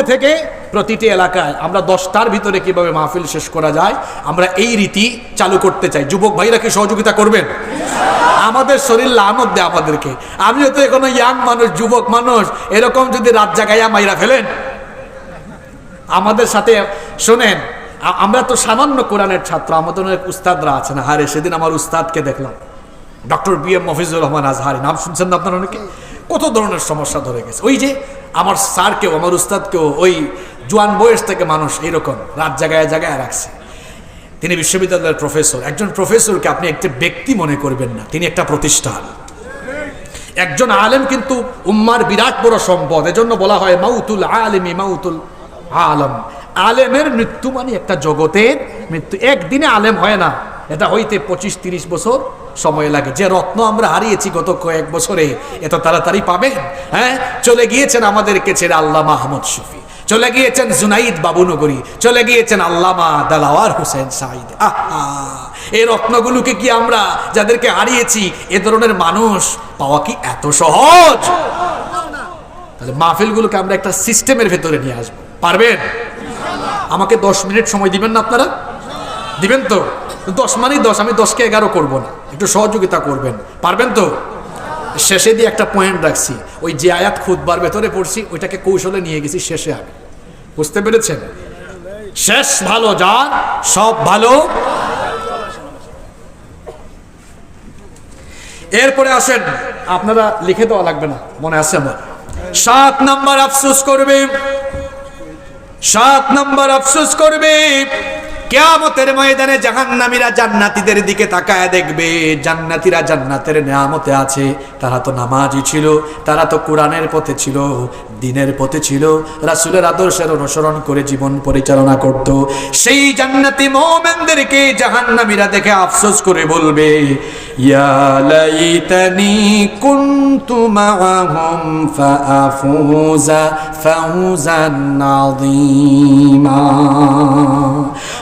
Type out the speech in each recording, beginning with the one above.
সামনে থেকে প্রতিটি এলাকায় আমরা দশটার ভিতরে কীভাবে মাহফিল শেষ করা যায়, আমরা এই রীতি চালু করতে চাই। যুবক ভাইরা কি সহযোগিতা করবেন? আমাদের শরীর লানত দেয় আমাদেরকে। আমিও তো এখনও ইয়াং মানুষ, যুবক মানুষ, এরকম যদি রাত জাগাইয়া মাইরা ফেলেন। আমাদের সাথে, শোনেন আমরা তো সামান্য কোরআনের ছাত্র, আমাদের অনেক উস্তাদরা আছেন। হারে সেদিন আমার উস্তাদকে দেখলাম। Doctor B M Mafizur Rahman Azhari, নাম শুনছেন না আপনারা অনেকে? কত ধরনের সমস্যা ধরে গেছে। ওই যে আমার স্যারকেও, আমার উস্তাদকেও, ওই জোয়ান বয়স থেকে মানুষ এইরকম, রাত জায়গায় জায়গায় রাখছে। তিনি বিশ্ববিদ্যালয়ের প্রফেসর। একজন প্রফেসরকে আপনি একটা ব্যক্তি মনে করবেন না, তিনি একটা প্রতিষ্ঠান। একজন আলেম কিন্তু উম্মার বিরাট বড় সম্পদ, এজন্য বলা হয় মাউতুল আলেমি, মাউতুল আলম। আলেমের মৃত্যু মানে একটা জগতের মৃত্যু। একদিনে আলেম হয় না। এটা হইতে পঁচিশ তিরিশ বছর সময় লাগে। যে রত্ন আমরা হারিয়েছি গত কয়েক বছরে এত তাড়াতাড়ি পাবেন। হ্যাঁ? চলে গিয়েছেন আমাদেরকে ছেড়ে আল্লাহ মাহমুদ শফি চলে গিয়েছেন জুনাইদ বাবুনগরী। চলে গিয়েছেন আল্লামা দালাওয়ার হোসেন সাইদ আহা! এই রত্নগুলোকে কি আমরা যাদেরকে হারিয়েছি, এ ধরনের মানুষ পাওয়া কি এত সহজ? তাহলে মাহফিলগুলোকে আমরা একটা সিস্টেমের ভেতরে নিয়ে আসব। পারবেন? আমাকে দশ মিনিট সময় দিবেন না আপনারা? দিবেন তো? দশ মানেই দশ, আমি দশকে এগারো করব না। একটু সহযোগিতা করবেন। পারবেন তো? শেষে দিয়ে একটা পয়েন্ট রাখছি। ওই যে আয়াত খুদবার ভেতরে পড়ছি, ওইটাকে কৌশলে নিয়ে গেছি শেষে আমি বুঝতে পেরেছেন? শেষ ভালো যান সব ভালো। এরপরে আসেন, আপনারা লিখে দেওয়া লাগবে না, মনে আছে আমার। সাত নাম্বার আফসোস করবে। সাত নাম্বার আফসোস করবে। কেয়ামতের ময়দানে জাহান্নামীরা জান্নাতীদের দিকে তাকায় দেখবে, জান্নাতীরা জান্নাতের নিয়ামতে আছে। তারা তো নামাজি ছিল, তারা তো কোরআনের পথে ছিল, দিনের পথে ছিল, রাসূলের আদর্শের অনুসরণ করে জীবন পরিচালনা করত। সেই জান্নাতি মোমেনদেরকে জাহান্নামীরা দেখে আফসোস করে বলবে, ইয়া লাইতানি কুনতু মাআহুম ফাআফুজা ফাউজান আযীমা।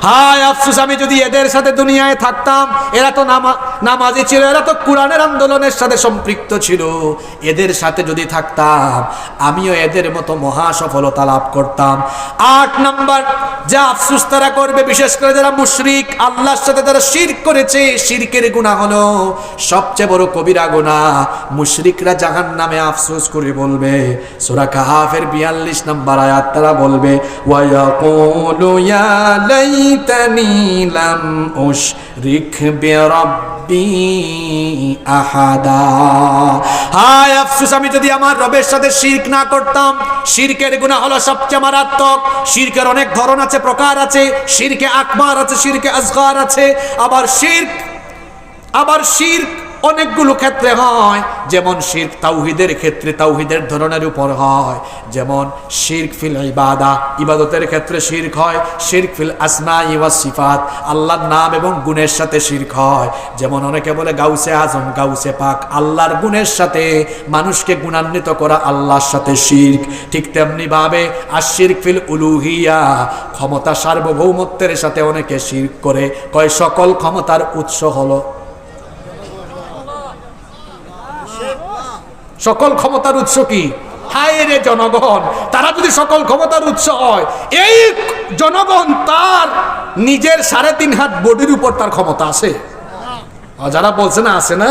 হায়, আফসোস, আমি যদি এদের সাথে দুনিয়ায় থাকতাম, এরা তো নামা নামাজি ছিল, এরা তো কোরআনের আন্দোলনের সাথে সম্পৃক্ত ছিল। এদের সাথে যদি থাকতাম, আমিও এদের মতো মহা সফলতা লাভ করতাম। আট নাম্বার, যা আফসোস তারা করবে, বিশেষ করে যারা মুশরিক, আল্লাহর সাথে তারা শির করেছে, শিরকের গুণা হলো সবচেয়ে বড় কবিরা গুণা মুশরিকরা জাহান নামে আফসোস করে বলবে, সূরা কাহাফের 42 নাম্বার আয়াত তারা বলবে ওয়ায়াকুলু ইয়া লাইতানি লাম উশরিক বিরাব্বি আহাদা হায় আফসোস, আমি যদি আমার রবের সাথে শিরক না করতাম, শিরকের গুনাহ হলো সবচেয়ে মারাত্মক। শিরকের অনেক ধরন আছে, প্রকার আছে। শিরকে আকবার আছে, শিরকে আসগার আছে। আবার শিরক, আবার শির্ক অনেকগুলো ক্ষেত্রে হয়। যেমন শির্ক তাওহিদের ক্ষেত্রে তাওহিদের ধরনের উপর হয়। যেমন শির্ক ফিল ইবাদা, ইবাদতের ক্ষেত্রে শির্ক হয়। শির্ক ফিল আসনা ইওয়া সিফাত, আল্লাহর নাম এবং গুণের সাথে শির্ক হয়। যেমন অনেকে বলে গাউসে আজম, গাউসে পাক, আল্লাহর গুণের সাথে মানুষকে গুণান্বিত করা আল্লাহর সাথে শির্ক। ঠিক তেমনি ভাবে আর শির্ক ফিল উলুহিয়া, ক্ষমতা সার্বভৌমত্বের সাথে অনেকে শির্ক করে। কয় সকল ক্ষমতার উৎস হলো সকল ক্ষমতার উৎস কি? হায় জনগণ, তারা যদি সকল ক্ষমতার উৎস হয়, এই জনগণ তার নিজের সাড়ে তিন হাত বডির উপর তার ক্ষমতা আছে। যারা বলছে না, আছে না?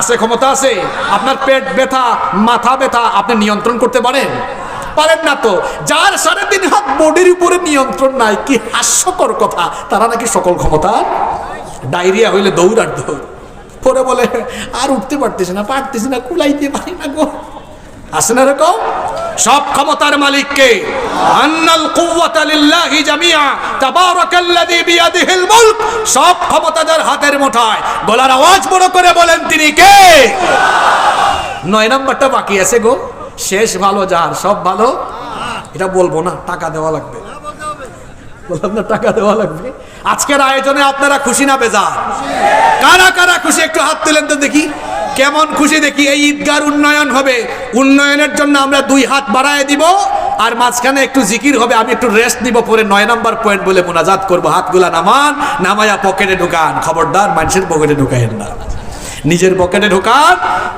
আছে ক্ষমতা আছে? আপনার পেট ব্যথা, মাথা ব্যথা, আপনি নিয়ন্ত্রণ করতে পারেন? পারেন না তো। যার সাড়ে তিন হাত বডির উপরে নিয়ন্ত্রণ নাই, কি হাস্যকর কথা। তারা নাকি সকল ক্ষমতা? ডায়রিয়া হইলে দৌড়ার দৌড়। পরে বলে আর উঠতে পারতেছে না পারতেছে না কুলাইতে পারি না গো। আছে না এরকম? সব ক্ষমতার মালিককে আন্নাল কুওয়াতা লিল্লাহি জামিআ তাবারাকাল্লাযী বিয়াদিহিল মুলক। সব ক্ষমতা যার হাতের মুঠায় গলার আওয়াজ বড় করে বলেন তিনি কে? নয় নাম্বারটা বাকি আছে গো। শেষ ভালো যার সব ভালো এটা বলব না টাকা দেওয়া লাগবে। বললাম, না, টাকা দেওয়া লাগবে। আজকের আয়োজনে আপনারা খুশি না বেজার? কারা কারা খুশি? একটু হাত তুলেন তো দেখি। কেমন খুশি দেখি? এই ঈদগার উন্নয়ন হবে। উন্নয়নের জন্য আমরা দুই হাত বাড়ায় দিব আর মাঝখানে একটু জিকির হবে। আমি একটু রেস্ট নিব পরে নয় নাম্বার পয়েন্ট বলে মোনাজাত করব। হাতগুলা নামান, নামায়া পকেটে ঢুকান। খবরদার, মানুষের পকেটে ঢুকাইন না। নিজের পকেটে ঢুকান,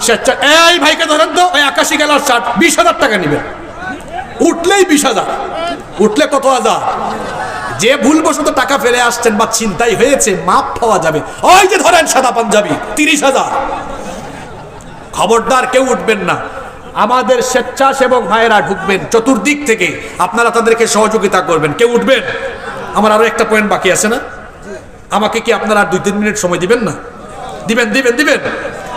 স্বেচ্ছা এই ভাইকে ধরেন তো ওই আকাশি গেলার শার্ট বিশ হাজার টাকা নিবে উঠলেই বিশ হাজার। উঠলে কত হাজার? যে ভুলবশত টাকা ফেলে আসছেন বা চিন্তাই হয়েছে, মাপ পাওয়া যাবে। ওই যে ধরেন সাদা পাঞ্জাবি, তিরিশ হাজার। খবরদার কেউ উঠবেন না। আমাদের স্বেচ্ছাসেবক ভাইয়েরা ঢুকবেন চতুর্দিক থেকে। আপনারা তাদেরকে সহযোগিতা করবেন। কেউ উঠবেন? আমার আরও একটা পয়েন্ট বাকি আছে না? আমাকে কি আপনারা দুই তিন মিনিট সময় দিবেন না? দিবেন দিবেন দিবেন।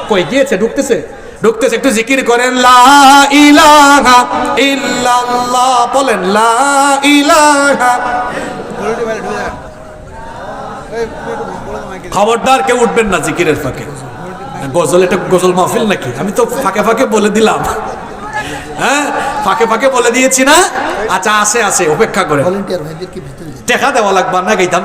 কই গিয়েছে? ঢুকতেছে? ঢুকতেছে, একটু জিকির করেন, লা ইলাহা ইল্লাল্লাহ বলেন, লা ইলাহা খবরদার কেউ উঠবেন না জিকিরের ফাঁকে। গজল এটা গজল মাহফিল নাকি? আমি তো ফাঁকে ফাঁকে বলে দিলাম। হ্যাঁ? ফাঁকে ফাঁকে বলে দিয়েছি না? আচ্ছা আসে আসে অপেক্ষা করে। দেখা দেওয়া লাগবে না গাইতাম।